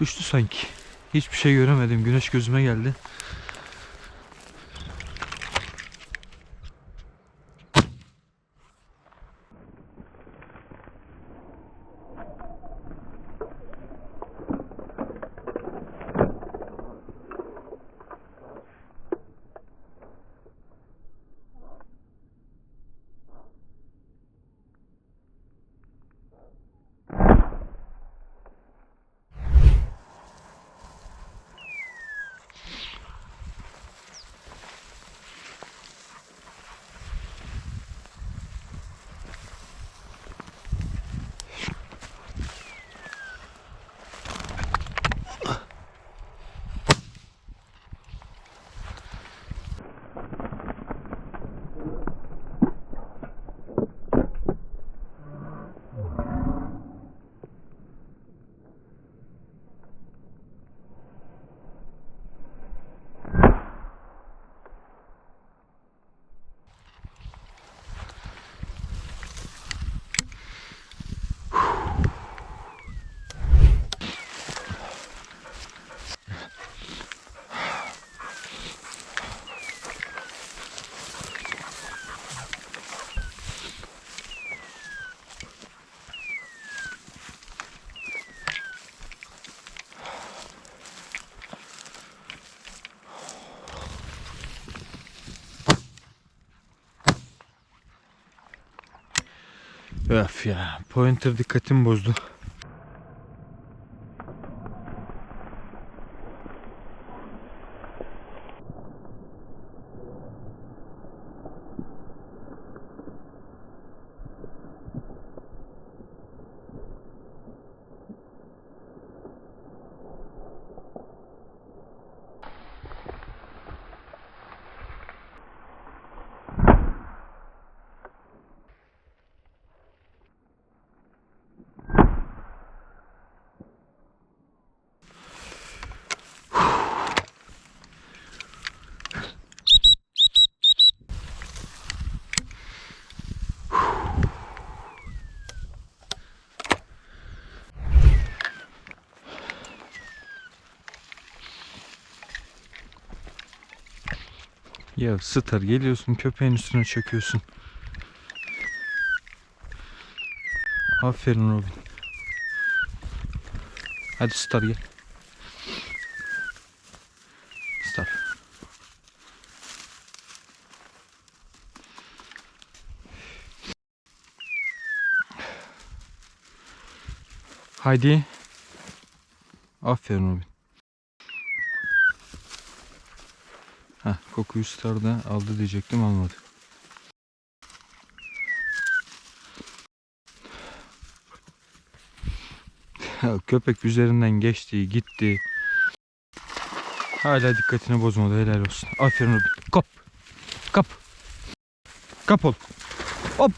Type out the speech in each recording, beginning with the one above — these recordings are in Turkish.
Düştü sanki. Hiçbir şey göremedim. Güneş gözüme geldi. Öf ya. Pointer dikkatimi bozdu. Ya Star geliyorsun köpeğin üstüne çöküyorsun. Aferin Robin. Hadi Star gel. Star. Haydi. Aferin Robin. Heh, kokuyu Star aldı diyecektim almadı. Köpek üzerinden geçti, gitti. Hala dikkatini bozmadı helal olsun. Aferin Robin. Kap. Kap. Kap ol. Hop.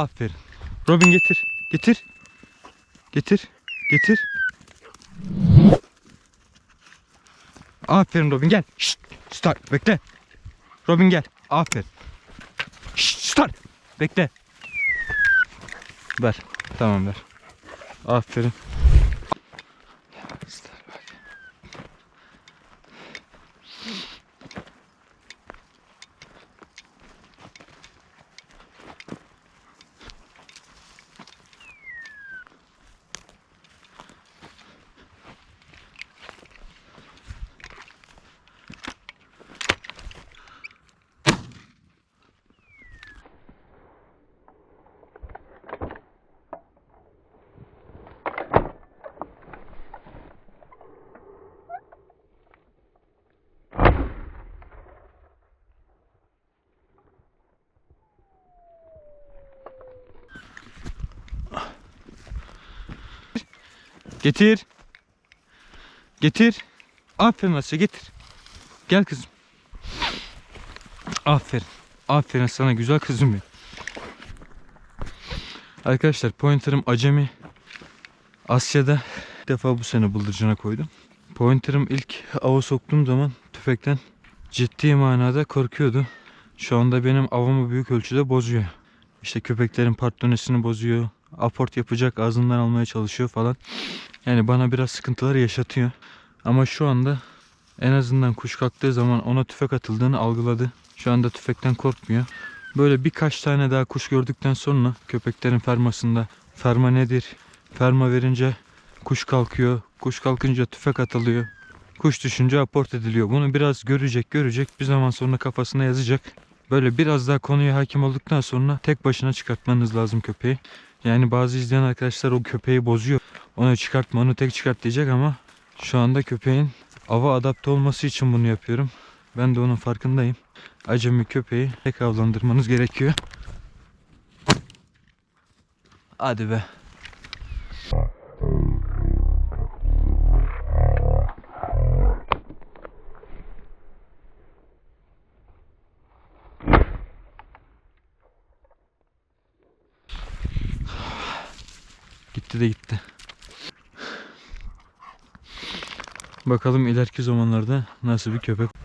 Aferin. Robin getir. Getir. Getir. Getir. Aferin Robin gel. Şşt. Start. Bekle. Robin gel. Aferin. Şşt. Start. Bekle. Ver. Tamam ver. Aferin. Getir. Getir. Aferin Asya getir. Gel kızım. Aferin. Aferin sana güzel kızım benim. Arkadaşlar pointer'ım acemi. Asya'da ilk defa bu sene bıldırcına koydum. Pointer'ım ilk ava soktuğum zaman tüfekten ciddi manada korkuyordu. Şu anda benim avımı büyük ölçüde bozuyor. İşte köpeklerin partonesini bozuyor. Aport yapacak ağzından almaya çalışıyor falan. Yani bana biraz sıkıntılar yaşatıyor. Ama şu anda en azından kuş kalktığı zaman ona tüfek atıldığını algıladı. Şu anda tüfekten korkmuyor. Böyle birkaç tane daha kuş gördükten sonra köpeklerin fermasında ferma nedir? Ferma verince kuş kalkıyor. Kuş kalkınca tüfek atılıyor. Kuş düşünce aport ediliyor. Bunu biraz görecek görecek bir zaman sonra kafasına yazacak. Böyle biraz daha konuya hakim olduktan sonra tek başına çıkartmanız lazım köpeği. Yani bazı izleyen arkadaşlar o köpeği bozuyor. Onu çıkartma onu tek çıkart diyecek ama şu anda köpeğin ava adapte olması için bunu yapıyorum. Ben de onun farkındayım. Acemi köpeği tek avlandırmanız gerekiyor. Hadi be. Gitti de gitti. Bakalım ileriki zamanlarda nasıl bir köpek.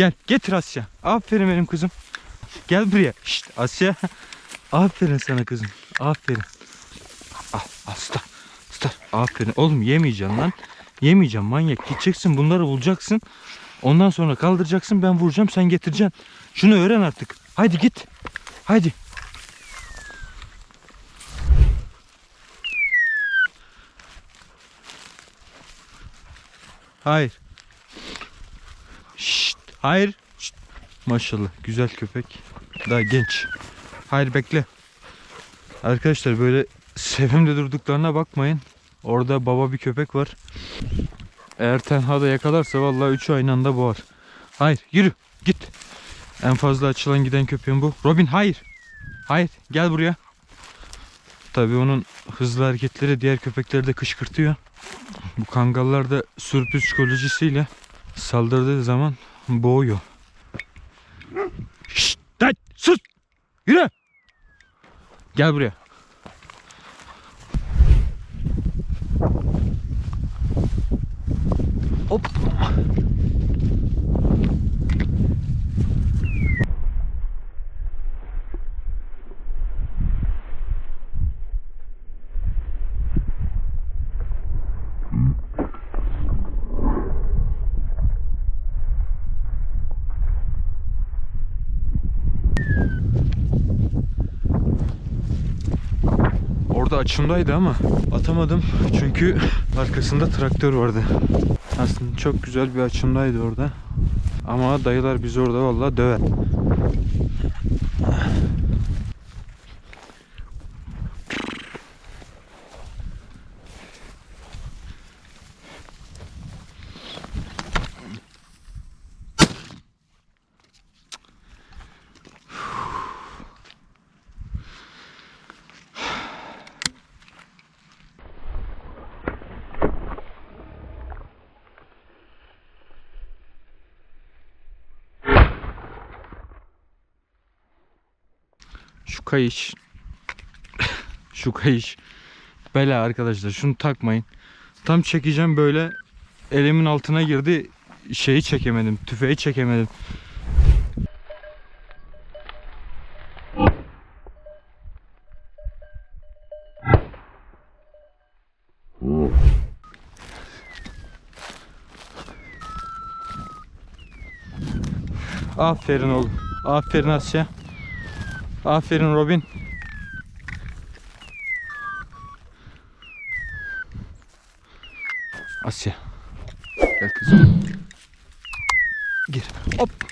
Gel getir Asya. Aferin benim kızım. Gel buraya. Şşt Asya. Aferin sana kızım. Aferin. Ah hasta. Hasta. Aferin. Oğlum yemeyeceksin lan. Yemeyeceğim manyak. Gideceksin bunları bulacaksın. Ondan sonra kaldıracaksın ben vuracağım sen getireceksin. Şunu öğren artık. Haydi git. Haydi. Hayır. Hayır. Şşt. Maşallah güzel köpek. Daha genç. Hayır bekle. Arkadaşlar böyle sevimli durduklarına bakmayın. Orada baba bir köpek var. Eğer tenhada yakalarsa vallahi üçü aynı anda boğar. Hayır yürü git. En fazla açılan giden köpeğin bu. Robin hayır. Hayır gel buraya. Tabii onun hızlı hareketleri diğer köpekleri de kışkırtıyor. Bu kangallar da sürpriz psikolojisiyle saldırdığı zaman boğuyor. Şşt, lan, sus! Yürü! Gel buraya. Hop. Orada açımdaydı ama atamadım çünkü arkasında traktör vardı. Aslında çok güzel bir açımdaydı orada. Ama dayılar bizi orada vallahi döver. Şu kayış. Şu kayış. Bela arkadaşlar şunu takmayın. Tam çekeceğim böyle elimin altına girdi. Şeyi çekemedim. Tüfeği çekemedim. Aferin oğlum. Aferin Asya. Aferin Robin. Asya. Gel kızım. Gir. Hop.